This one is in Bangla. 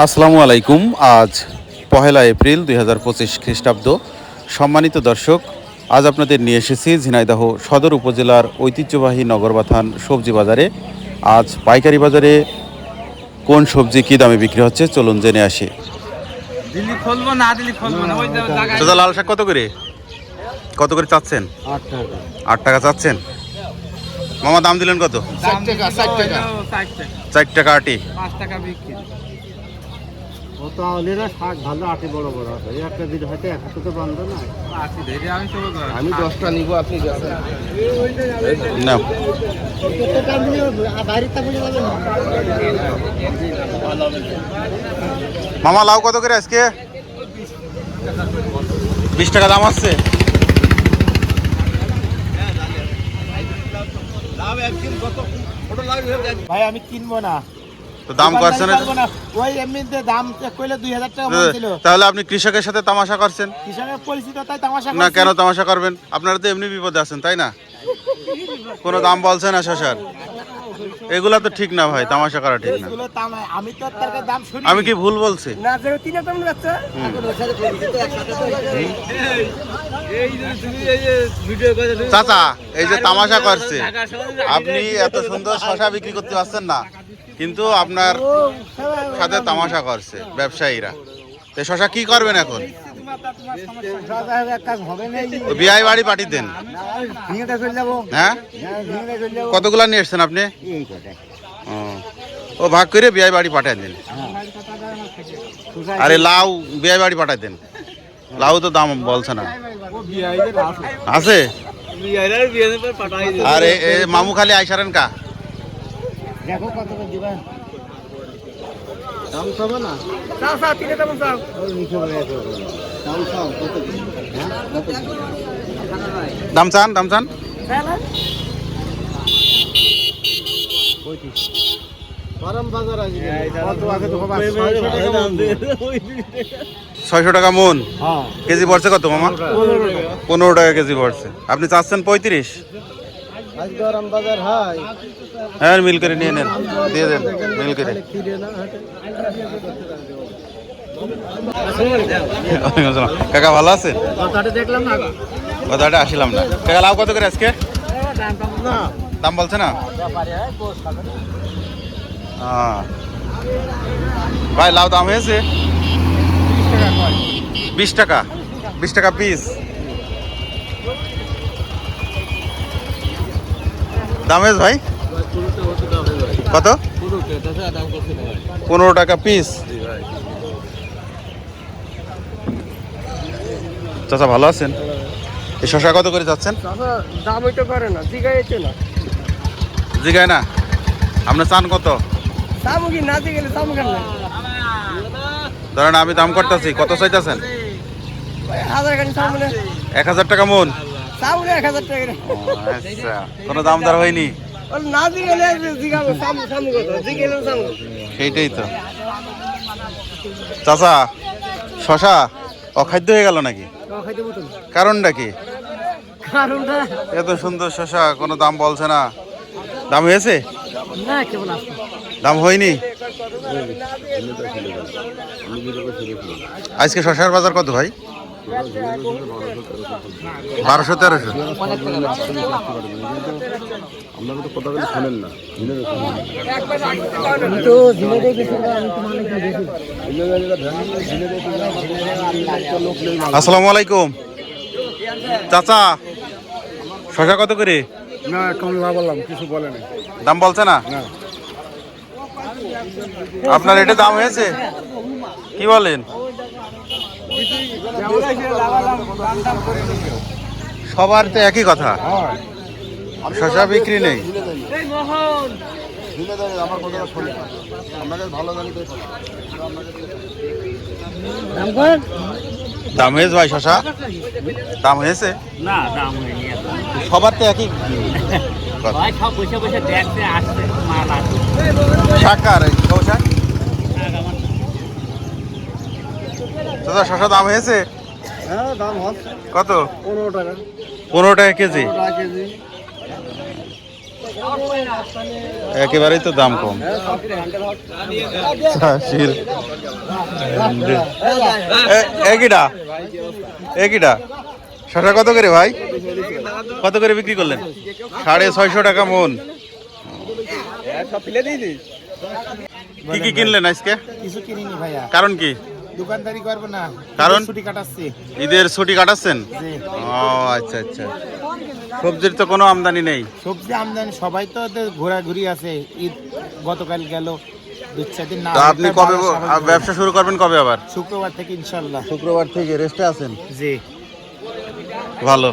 আসসালামু আলাইকুম। আজ পহেলা এপ্রিল দুই হাজার পঁচিশ খ্রিস্টাব্দ। সম্মানিত দর্শক আজ আপনাদের নিয়ে এসেছি ঝিনাইদহ সদর উপজেলার ঐতিহ্যবাহী নগরবাথান সবজি বাজারে। আজ পাইকারি বাজারে কোন সবজি কী দামে বিক্রি হচ্ছে চলুন জেনে আসি। দাদা লাল শাক কত করে? কত করে চাচ্ছেন? আট টাকা চাচ্ছেন? মামা দাম দিলেন কত? চার টাকা আটি। পাঁচ টাকা বিক্রি। ও তো শাক ভালো আটি বড় বড় আছে। একটা দিন হয়তো একটা তো বন্ধ না। আশি ধরে আমি দশটা নিব আপনি না মামা লাউ কত করে আজকে? বিশ টাকা দাম আসছে। ভাই আমি কিনবো না। তো দাম করছে না পারব না। ওই এমনিতে দাম চেক করলে টাকা বলছিল। তাহলে আপনি কৃষকের সাথে তামাশা করছেন? কৃষকের পরিচিত তাই তামাশা না কেন তামাশা করবেন? আপনারা তো এমনি বিপদে আছেন তাই না? কোনো দাম বলছে না শশার? এগুলা তো ঠিক না ভাই তামাশা করা ঠিক না। আমি তো তার দাম শুনি আমি কি ভুল বলছি? না যে তিন দাম যাচ্ছে চাচা এই যে তামাশা করছে। আপনি এত সুন্দর শশা বিক্রি করতে পারছেন না। কিন্তু আপনার সাথে তামাশা করছে ব্যবসায়ীরা। তো শশা কি করবেন এখন? বিয়াই বাড়ি পাঠিয়ে দেন। হ্যাঁ? কতগুলা নিয়ে এসছেন আপনি? ও ভাগ করে বিয়াই বাড়ি পাঠিয়ে দেন। আরে লাউ বিয়াই বাড়ি পাঠাই দেন। লাউ তো দাম বলছে না। আছে? আর মামু খালি আইসারেন কা? দেখো কত দিবেন দাম পাবো না? চাও চাও তিনে দাম চাও। ওই নিচে বলে দাম চাও কত হ্যাঁ দাম চান দাম চান? গরম বাজার আছে কত আছে তো বাবা ছয়শো টাকা মন হ্যাঁ। কেজি পড়ছে কত মামা? পনেরো টাকা কেজি পড়ছে। আপনি চাচ্ছেন পঁয়ত্রিশ? হয়, মিল করে নিয়ে নেন। দিয়ে দেন, মিল করে। কাকা, ভালো আছেন? কথাটা আসিলাম না। কাকা, লাউ কত করে আজকে? দাম বলছে না? হ্যাঁ। ভাই, লাউ দাম হয়েছে? বিশ টাকা। বিশ টাকা পিস দাম হয়েছে ভাই? কত? পনেরো টাকা পিস চাচা ভালো আছেন? এই শশা কত করে যাচ্ছেন? দাম না না। জিগায় না? আপনার চান কত? ধরেন আমি দাম করতেছি কত চাইতেছেন? এক হাজার টাকা মন সামনে এক হাজার টাকা আচ্ছা। কোনো দাম দর হয়নি না জিগালে জিগাবো সামনে সামনে কত জিগালে সামনে সেইটাই তো। চাচা শশা অখাদ্য হয়ে গেল নাকি? কারণটা কি? কারণটা? এত সুন্দর শশা কোনো দাম বলছে না। দাম হয়েছে? না কেবল দাম হয়নি? আজকে শশার বাজার কত ভাই? বারোশো তেরোশো? আমি তো ঝিলে দেখেছি আমি তো মানে কি দেখি আসসালামু আলাইকুম। চাচা শশা কত করে? না কম লাভ বললাম কিছু বলে না দাম বলছে না। আপনার এটা দাম হয়েছে? কি বলেন? সবার তো একই কথা। শশা বিক্রি নেই। দাম হয়েছে ভাই শশা দাম হয়েছে? না দাম হয়নি সবার তো একই কথা। ভাই সব বসে বসে দেখতে আসছে মাল শাক কার এই কৌ শাক দাদা শশা দাম হয়েছে? হ্যাঁ দাম কত? পনেরো টাকা। পনেরো টাকা কেজি? কেজি। একেবারেই তো দাম কম। চাষির এ- একিটা একিটা শশা কত করে ভাই? কত করে বিক্রি করলেন? সাড়ে ছয়শো টাকা মন। সব ফেলে কি কি কিনলেন আজকে? কিছু কিনিনি ভাইয়া। কারণ কি? দোকানদারি করব না কারণ? ছুটি কাটাচ্ছি। ঈদের ছুটি কাটাচ্ছেন? জি। ও আচ্ছা আচ্ছা। সবজির তো কোনো আমদানি নেই? সবজি আমদানি সবাই তো ওদের ঘোরাঘুরি আছে। ঈদ গতকাল গেল আপনি কবে ব্যবসা শুরু করবেন কবে আবার? শুক্রবার থেকে ইনশাল্লাহ। শুক্রবার থেকে রেস্টে আছেন? জি। ভালো।